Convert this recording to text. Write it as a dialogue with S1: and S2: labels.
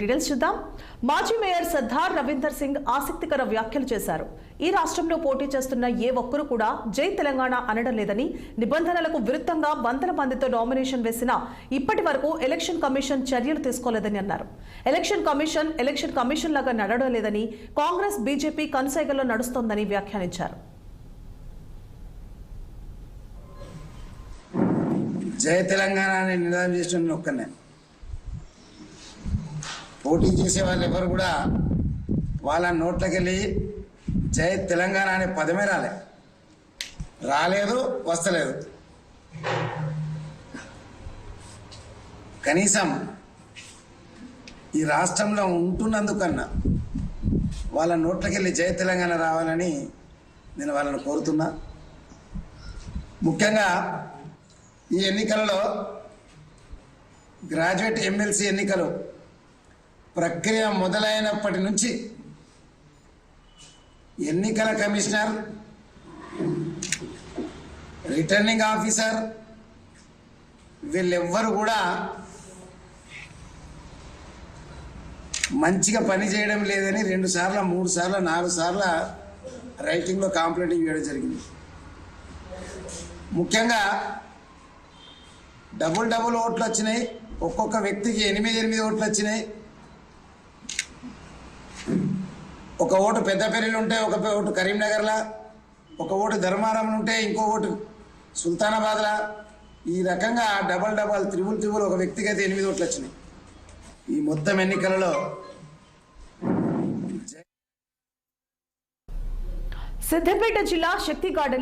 S1: Details చూద్దాం. మాజీ mayor Sardar Ravinder Singh ఆసక్తికర వ్యాఖ్యలు చేశారు. ఈ రాష్ట్రంలో పోటీ చేస్తున్న ఏ ఒక్కరు కూడా జై తెలంగాణ అనడం లేదని నిబంధనలకు విరుద్ధంగా వందల మందితో నామినేషన్ వేసినా ఇప్పటి వరకు ఎలక్షన్ కమిషన్ చర్యలు తీసుకోలేదని అన్నారు. ఎలక్షన్ కమిషన్ ఎలక్షన్ కమిషన్ లాగా నడవడం లేదని కాంగ్రెస్ బీజేపీ కనుసైగల్లో నడుస్తోందని వ్యాఖ్యానించారు.
S2: జయ తెలంగాణ నినాదం చేసిన ఒక్కనే. పోటీ చేసే వాళ్ళు ఎవరు కూడా వాళ్ళ నోట్లోకి వెళ్ళి జై తెలంగాణ అనే పదమే రాలే. రాలేదు వస్తలేదు. కనీసం ఈ రాష్ట్రంలో ఉంటున్నందుకన్నా వాళ్ళ నోట్లోకి వెళ్ళి జయ తెలంగాణ రావాలని నేను వాళ్ళని కోరుతున్నా. ముఖ్యంగా ఈ ఎన్నికలలో గ్రాడ్యుయేట్ ఎమ్మెల్సీ ఎన్నికలు ప్రక్రియ మొదలైనప్పటి నుంచి ఎన్నికల కమిషనర్ రిటర్నింగ్ ఆఫీసర్ వీళ్ళెవ్వరు కూడా మంచిగా పని చేయడం లేదని రెండు సార్లు మూడు సార్లు నాలుగు సార్లు రైటింగ్లో కాంప్లైంట్ ఇవ్వడం జరిగింది. ముఖ్యంగా డబుల్ డబుల్ ఓట్లు వచ్చినాయి. ఒక్కొక్క వ్యక్తికి ఎనిమిది ఎనిమిది ఓట్లు వచ్చినాయి. ఒక ఓటు పెద్దపల్లిలో ఉంటే ఒక ఓటు కరీంనగర్లా ఒక ఓటు ధర్మారంలో ఉంటే ఇంకో ఓటు సుల్తానాబాద్లా. ఈ రకంగా డబల్ డబల్ త్రిబుల్ త్రిబుల్ ఒక వ్యక్తికి అయితే ఎనిమిది ఓట్లు వచ్చినాయి. ఈ మొత్తం ఎన్నికలలో
S1: సిద్దిపేట జిల్లా శక్తి గార్డెన్